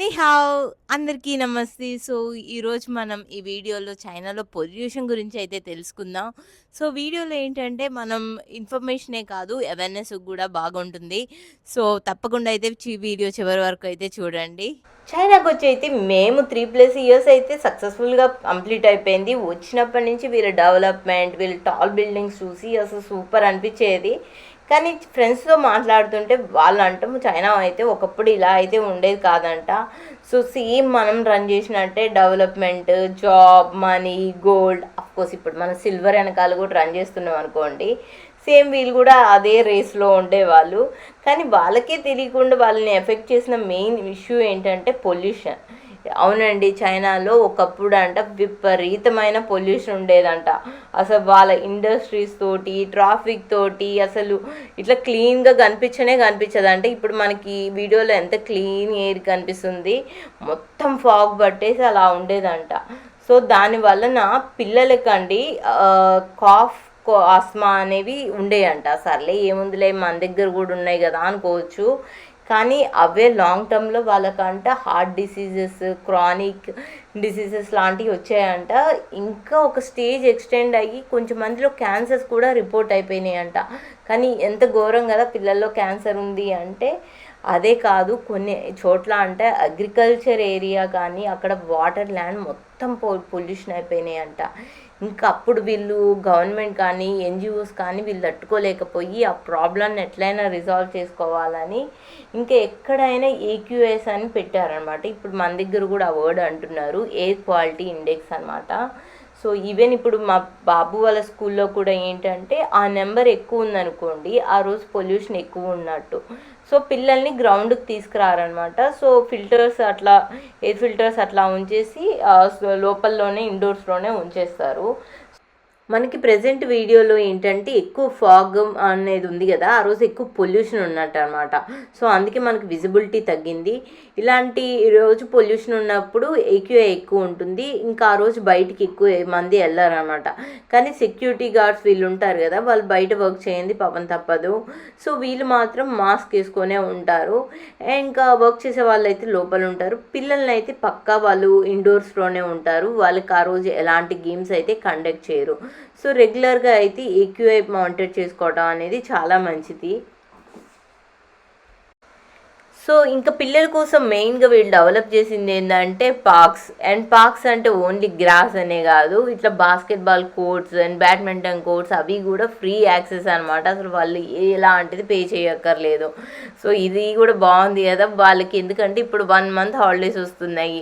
నిహావ్ అందరికీ నమస్తే. సో ఈరోజు మనం ఈ వీడియోలో చైనాలో పొల్యూషన్ గురించి అయితే తెలుసుకుందాం. సో వీడియోలో ఏంటంటే మనం ఇన్ఫర్మేషనే కాదు అవేర్నెస్ కూడా బాగుంటుంది. సో తప్పకుండా అయితే వీడియో చివరి వరకు అయితే చూడండి. చైనాకి వచ్చి అయితే మేము త్రీ ప్లస్ ఇయర్స్ అయితే సక్సెస్ఫుల్గా కంప్లీట్ అయిపోయింది. వచ్చినప్పటి నుంచి వీళ్ళ డెవలప్మెంట్ వీళ్ళ టాల్ బిల్డింగ్స్ చూసి అసలు సూపర్ అనిపించేది. కానీ ఫ్రెండ్స్తో మాట్లాడుతుంటే వాళ్ళు అంటాము చైనా అయితే ఒకప్పుడు ఇలా అయితే ఉండేది కాదంట. సో సేమ్ మనం రన్ చేసినట్టే development job money gold course ఇప్పుడు మనం సిల్వర్ వెనకాల కూడా రన్ చేస్తున్నాం అనుకోండి. సేమ్ వీళ్ళు కూడా అదే రేస్లో ఉండేవాళ్ళు. కానీ వాళ్ళకే తెలియకుండా వాళ్ళని ఎఫెక్ట్ చేసిన మెయిన్ ఇష్యూ ఏంటంటే పొల్యూషన్ అవునండి చైనాలో ఒకప్పుడు అంట విపరీతమైన పొల్యూషన్ ఉండేదంట. అసలు వాళ్ళ ఇండస్ట్రీస్ తోటి ట్రాఫిక్ తోటి అసలు ఇట్లా క్లీన్గా కనిపించనే కనిపించదంట. ఇప్పుడు మనకి వీడియోలో ఎంత క్లీన్ ఎయిర్ కనిపిస్తుంది మొత్తం ఫాగ్ పట్టేసి అలా ఉండేదంట. సో దాని వలన పిల్లలకండి కాఫ్ ఆస్మా అనేవి ఉండేయంట. సర్లే ఏముందిలే మన దగ్గర కూడా ఉన్నాయి కదా అనుకోవచ్చు. కానీ అవే లాంగ్ టర్మ్లో వాళ్ళకంట హార్ట్ డిసీజెస్ క్రానిక్ డిసీజెస్ లాంటివి వచ్చాయంట. ఇంకా ఒక స్టేజ్ ఎక్స్టెండ్ అయ్యి కొంచెం మందిలో క్యాన్సర్స్ కూడా రిపోర్ట్ అయిపోయినాయంట. కానీ ఎంత ఘోరం కదా పిల్లల్లో క్యాన్సర్ ఉంది అంటే అదే కాదు కొన్ని చోట్ల అంటే అగ్రికల్చర్ ఏరియా కానీ అక్కడ వాటర్ ల్యాండ్ మొత్తం పొల్యూషన్ అయిపోయినాయి అంట ఇంకా అప్పుడు వీళ్ళు గవర్నమెంట్ కానీ ఎన్జిఓస్ కానీ వీళ్ళు తట్టుకోలేకపోయి ఆ ప్రాబ్లమ్ని ఎట్లయినా రిజాల్వ్ చేసుకోవాలని ఇంకా ఎక్కడైనా ఏక్యూఎస్ అని పెట్టారనమాట ఇప్పుడు మన దగ్గర కూడా ఆ వర్డ్ అంటున్నారు ఎయిర్ క్వాలిటీ ఇండెక్స్ అనమాట సో ఈవెన్ ఇప్పుడు మా బాబు వాళ్ళ స్కూల్లో కూడా ఏంటంటే ఆ నెంబర్ ఎక్కువ ఉందనుకోండి ఆ రోజు పొల్యూషన్ ఎక్కువ ఉన్నట్టు. సో పిల్లల్ని గ్రౌండ్కి తీసుకురారనమాట సో ఫిల్టర్స్ అట్లా ఎయిర్ ఫిల్టర్స్ అట్లా ఉంచేసి లోపల్లోనే ఇండోర్స్లోనే ఉంచేస్తారు. మనకి ప్రజెంట్ వీడియోలో ఏంటంటే ఎక్కువ ఫాగ్ అనేది ఉంది కదా ఆ రోజు ఎక్కువ పొల్యూషన్ ఉన్నట్టు అనమాట సో అందుకే మనకి విజిబిలిటీ తగ్గింది. ఇలాంటి రోజు పొల్యూషన్ ఉన్నప్పుడు ఏక్యూఐ ఎక్కువ ఉంటుంది. ఇంకా ఆ రోజు బయటికి ఎక్కువ మంది వెళ్ళారనమాట కానీ సెక్యూరిటీ గార్డ్స్ వీళ్ళు ఉంటారు కదా వాళ్ళు బయట వర్క్ చేయండి పాపం తప్పదు. సో వీళ్ళు మాత్రం మాస్క్ వేసుకొనే ఉంటారు. ఇంకా వర్క్ చేసే వాళ్ళు అయితే లోపల ఉంటారు. పిల్లల్ని అయితే పక్కా వాళ్ళు ఇండోర్స్లోనే ఉంటారు. వాళ్ళకి ఆ రోజు ఎలాంటి గేమ్స్ అయితే కండక్ట్ చేయరు. సో రెగ్యులర్గా అయితే ఏక్యూఐ మానిటర్ చేసుకోవడం అనేది చాలా మంచిది. సో ఇంకా పిల్లల కోసం మెయిన్గా వీళ్ళు డెవలప్ చేసింది ఏంటంటే పార్క్స్ అండ్ పార్క్స్ అంటే ఓన్లీ గ్రాస్ అనే కాదు. ఇట్లా basketball courts and badminton courts అవి కూడా ఫ్రీ యాక్సెస్ అనమాట అసలు వాళ్ళు ఎలాంటిది పే చేయక్కర్లేదు. సో ఇది కూడా బాగుంది కదా. వాళ్ళకి ఎందుకంటే ఇప్పుడు వన్ మంత్ హాలిడేస్ వస్తున్నాయి.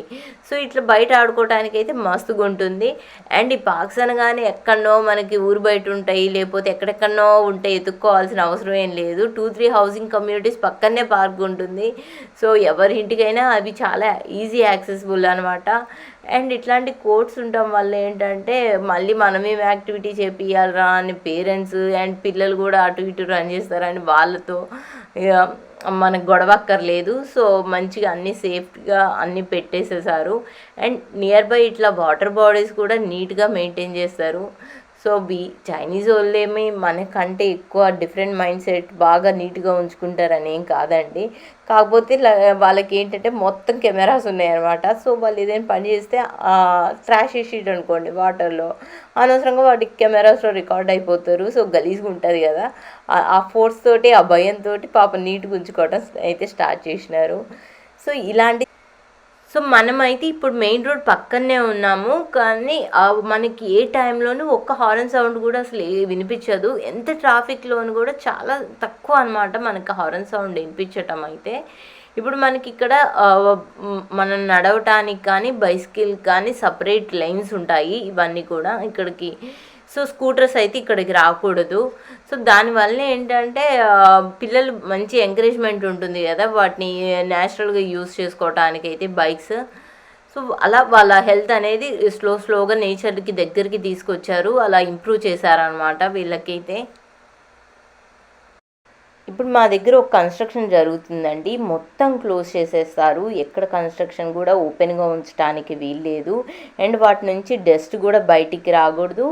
సో ఇట్లా బయట ఆడుకోవడానికి అయితే మస్తుగా ఉంటుంది అండ్ ఈ పార్క్స్ అనగానే ఎక్కడనో మనకి ఊరు బయట ఉంటాయి. లేకపోతే ఎక్కడెక్కడనో ఉంటాయి ఎత్తుక్కోవాల్సిన అవసరం ఏం లేదు. టూ త్రీ హౌసింగ్ కమ్యూనిటీస్ పక్కనే పార్క్ ఉంటుంది. సో ఎవరి ఇంటికైనా అవి చాలా ఈజీ యాక్సెసిబుల్ అనమాట అండ్ ఇట్లాంటి కోర్ట్స్ ఉండటం వల్ల ఏంటంటే మళ్ళీ మనమేం యాక్టివిటీ చేపియాలరా అని పేరెంట్స్ అండ్ పిల్లలు కూడా అటు ఇటు రన్ చేస్తారని వాళ్ళతో ఇక మనకు గొడవ అక్కర్లేదు సో మంచిగా అన్ని సేఫ్గా అన్నీ పెట్టేసేసారు. అండ్ నియర్ బై ఇట్లా వాటర్ బాడీస్ కూడా నీట్గా మెయింటైన్ చేస్తారు. సో బీ చైనీస్ వాళ్ళేమి మనకంటే ఎక్కువ డిఫరెంట్ మైండ్ సెట్ బాగా నీట్గా ఉంచుకుంటారని ఏం కాదండి. కాకపోతే వాళ్ళకి ఏంటంటే మొత్తం కెమెరాస్ ఉన్నాయన్నమాట. సో వాళ్ళు ఏదైనా పని చేస్తే ట్రాష్ వేసేటి అనుకోండి వాటర్లో అనవసరంగా వాటికి కెమెరాస్లో రికార్డ్ అయిపోతారు. సో గలీజ్గా ఉంటుంది కదా. ఆ- ఆ ఫోర్స్ తోటి ఆ భయంతో పాప నీట్గా ఉంచుకోవడం అయితే స్టార్ట్ చేసినారు. సో ఇలాంటి సో మనమైతే ఇప్పుడు మెయిన్ రోడ్ పక్కనే ఉన్నాము కానీ మనకి ఏ టైంలోనూ ఒక్క హారన్ సౌండ్ కూడా అసలు వినిపించదు. ఎంత ట్రాఫిక్లోను కూడా చాలా తక్కువ అనమాట మనకి హారన్ సౌండ్ వినిపించటం అయితే. ఇప్పుడు మనకి ఇక్కడ మనం నడవటానికి కానీ బైసికిల్ కానీ సపరేట్ లైన్స్ ఉంటాయి ఇవన్నీ కూడా ఇక్కడికి. సో స్కూటర్స్ అయితే ఇక్కడికి రాకూడదు. సో దానివల్ల ఏంటంటే పిల్లలు మంచి ఎంకరేజ్మెంట్ ఉంటుంది కదా వాటిని న్యాచురల్గా యూస్ చేసుకోవటానికి అయితే బైక్స్. సో అలా వాళ్ళ హెల్త్ అనేది స్లో స్లోగా నేచర్కి దగ్గరికి తీసుకొచ్చారు. అలా ఇంప్రూవ్ చేశారనమాట వీళ్ళకైతే. ఇప్పుడు మా దగ్గర ఒక కన్స్ట్రక్షన్ జరుగుతుందండి. మొత్తం క్లోజ్ చేసేస్తారు. ఎక్కడ కన్స్ట్రక్షన్ కూడా ఓపెన్గా ఉంచడానికి వీల్లేదు. అండ్ వాటి నుంచి డస్ట్ కూడా బయటికి రాకూడదు.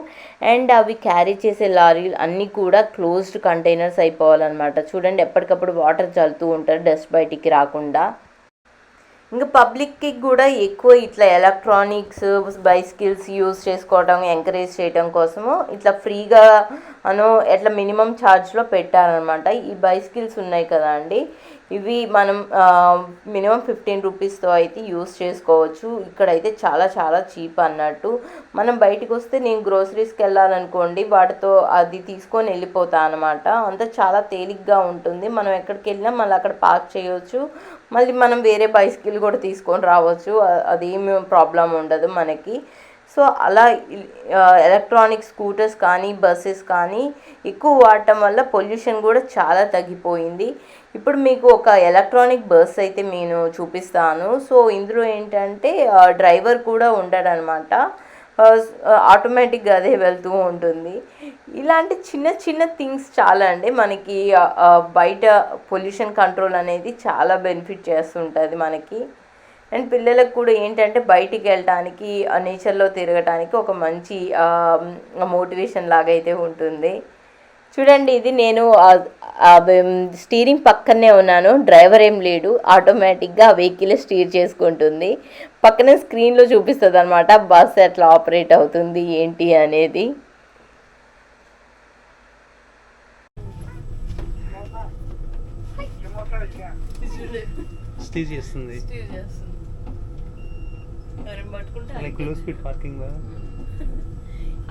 అండ్ అవి క్యారీ చేసే లారీలు అన్నీ కూడా క్లోజ్డ్ కంటైనర్స్ అయిపోవాలన్నమాట. చూడండి ఎప్పటికప్పుడు వాటర్ చల్లుతూ ఉంటారు డస్ట్ బయటికి రాకుండా. ఇంకా పబ్లిక్కి కూడా ఎక్కువ ఇట్లా ఎలక్ట్రానిక్స్ బైసికల్స్ యూస్ చేసుకోవడం ఎంకరేజ్ చేయడం కోసము ఇట్లా ఫ్రీగా అను ఎట్లా మినిమం ఛార్జ్లో పెట్టారనమాట. ఈ బైసికల్స్ ఉన్నాయి కదా అండి. ఇవి మనం మినిమం ఫిఫ్టీన్ రూపీస్తో అయితే యూస్ చేసుకోవచ్చు. ఇక్కడైతే చాలా చాలా చీప్ అన్నట్టు. మనం బయటకు వస్తే నేను గ్రోసరీస్కి వెళ్ళాలనుకోండి వాటితో అది తీసుకొని వెళ్ళిపోతా అనమాట అంతా చాలా తేలిగ్గా ఉంటుంది. మనం ఎక్కడికి వెళ్ళినా మళ్ళీ అక్కడ పార్క్ చేయవచ్చు మళ్ళీ మనం వేరే బైసికల్ కూడా తీసుకొని రావచ్చు. అదేమి ప్రాబ్లం ఉండదు మనకి. సో అలా ఎలక్ట్రానిక్ స్కూటర్స్ కానీ బస్సెస్ కానీ ఎక్కువ వాడటం వల్ల పొల్యూషన్ కూడా చాలా తగ్గిపోయింది. ఇప్పుడు మీకు ఒక ఎలక్ట్రానిక్ బస్ అయితే నేను చూపిస్తాను. సో ఇందులో ఏంటంటే డ్రైవర్ కూడా ఉండడనమాట ఆటోమేటిక్గా అదే వెళ్తూ ఉంటుంది. ఇలాంటి చిన్న చిన్న థింగ్స్ చాలా అండి. మనకి బయట పొల్యూషన్ కంట్రోల్ అనేది చాలా బెనిఫిట్ చేస్తుంటుంది మనకి. అండ్ పిల్లలకు కూడా ఏంటంటే బయటికి వెళ్ళటానికి నేచర్లో తిరగటానికి ఒక మంచి మోటివేషన్ లాగా అయితే ఉంటుంది. చూడండి ఇది నేను స్టీరింగ్ పక్కనే ఉన్నాను. డ్రైవర్ ఏం లేడు. ఆటోమేటిక్గా ఆ వెహికల్ స్టీర్ చేసుకుంటుంది. పక్కనే స్క్రీన్లో చూపిస్తుంది అనమాట బస్ ఎట్లా ఆపరేట్ అవుతుంది? ఏంటి? అనేది. స్టీజ్ చేస్తుంది. స్పీడ్ పార్కింగ్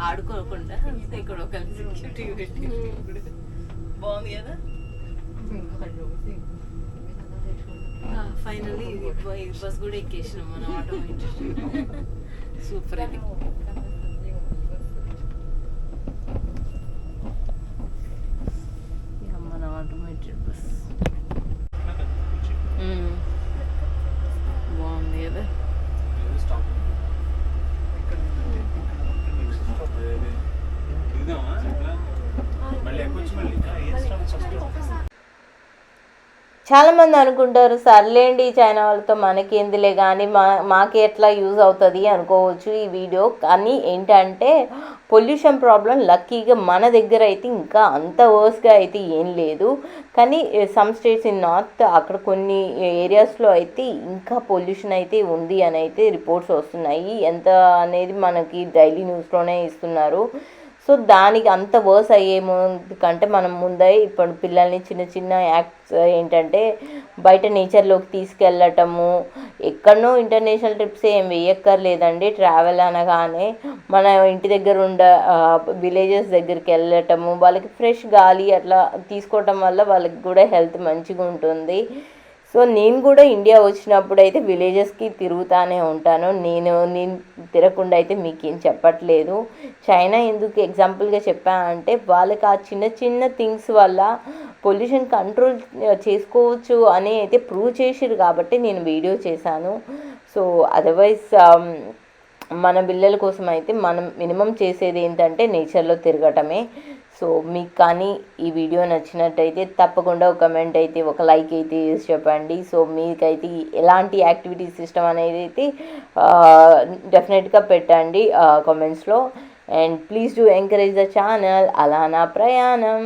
ఆడుకోకుండా ఇక్కడ ఒక సెక్యూరిటీ పెట్టి బాగుంది కదా? ఫైనల్లీ బస్ కూడా ఎక్కేసినాం మనం ఆటోమేటిక్ సూపర్ ఇది ఇక మన ఆటోమేటెడ్ బస్ బాగుంది కదా మళ్ళీ ఎక్కొచ్చి మళ్ళీ చాలామంది అనుకుంటారు సర్లేండి చైనా వాళ్ళతో మనకేందిలే కానీ మా మాకు ఎట్లా యూజ్ అవుతుంది అనుకోవచ్చు ఈ వీడియో. కానీ ఏంటంటే పొల్యూషన్ ప్రాబ్లం లక్కీగా మన దగ్గర అయితే ఇంకా అంత వర్స్గా అయితే ఏం లేదు. కానీ సమ్ స్టేట్స్ ఇన్ నార్త్ అక్కడ కొన్ని ఏరియాస్లో అయితే ఇంకా పొల్యూషన్ అయితే ఉంది అని అయితే రిపోర్ట్స్ వస్తున్నాయి. ఎంత అనేది మనకి డైలీ న్యూస్లోనే ఇస్తున్నారు. సో దానికి అంత వర్స్ అయ్యేమో కంటే మనం ముందే ఇప్పుడు పిల్లల్ని చిన్న చిన్న యాక్ట్స్ ఏంటంటే బయట నేచర్లోకి తీసుకెళ్ళటము ఎక్కడనో ఇంటర్నేషనల్ ట్రిప్స్ ఏం వేయక్కర్లేదండి. ట్రావెల్ అనగానే మన ఇంటి దగ్గర ఉండ విలేజెస్ దగ్గరికి వెళ్ళటము వాళ్ళకి ఫ్రెష్ గాలి అట్లా తీసుకోవటం వల్ల వాళ్ళకి కూడా హెల్త్ మంచిగా ఉంటుంది సో నేను కూడా ఇండియా వచ్చినప్పుడు అయితే విలేజెస్కి తిరుగుతానే ఉంటాను. నేను నేను తిరగకుండా అయితే మీకేం చెప్పట్లేదు. చైనా ఎందుకు ఎగ్జాంపుల్గా చెప్పానంటే వాళ్ళకి ఆ చిన్న చిన్న థింగ్స్ వల్ల పొల్యూషన్ కంట్రోల్ చేసుకోవచ్చు అని అయితే ప్రూవ్ చేసిరు కాబట్టి నేను వీడియో చేశాను. సో అదర్వైజ్ um, మన పిల్లల కోసం అయితే మనం మినిమం చేసేది ఏంటంటే నేచర్లో తిరగటమే. సో మీకు కానీ ఈ వీడియో నచ్చినట్టయితే తప్పకుండా ఒక కమెంట్ అయితే ఒక లైక్ అయితే చేసి చెప్పండి. సో మీకైతే ఎలాంటి యాక్టివిటీస్ సిస్టమ్ అనేది అయితే డెఫినెట్గా పెట్టండి కామెంట్స్లో and please do encourage the channel అలా నా ప్రయాణం.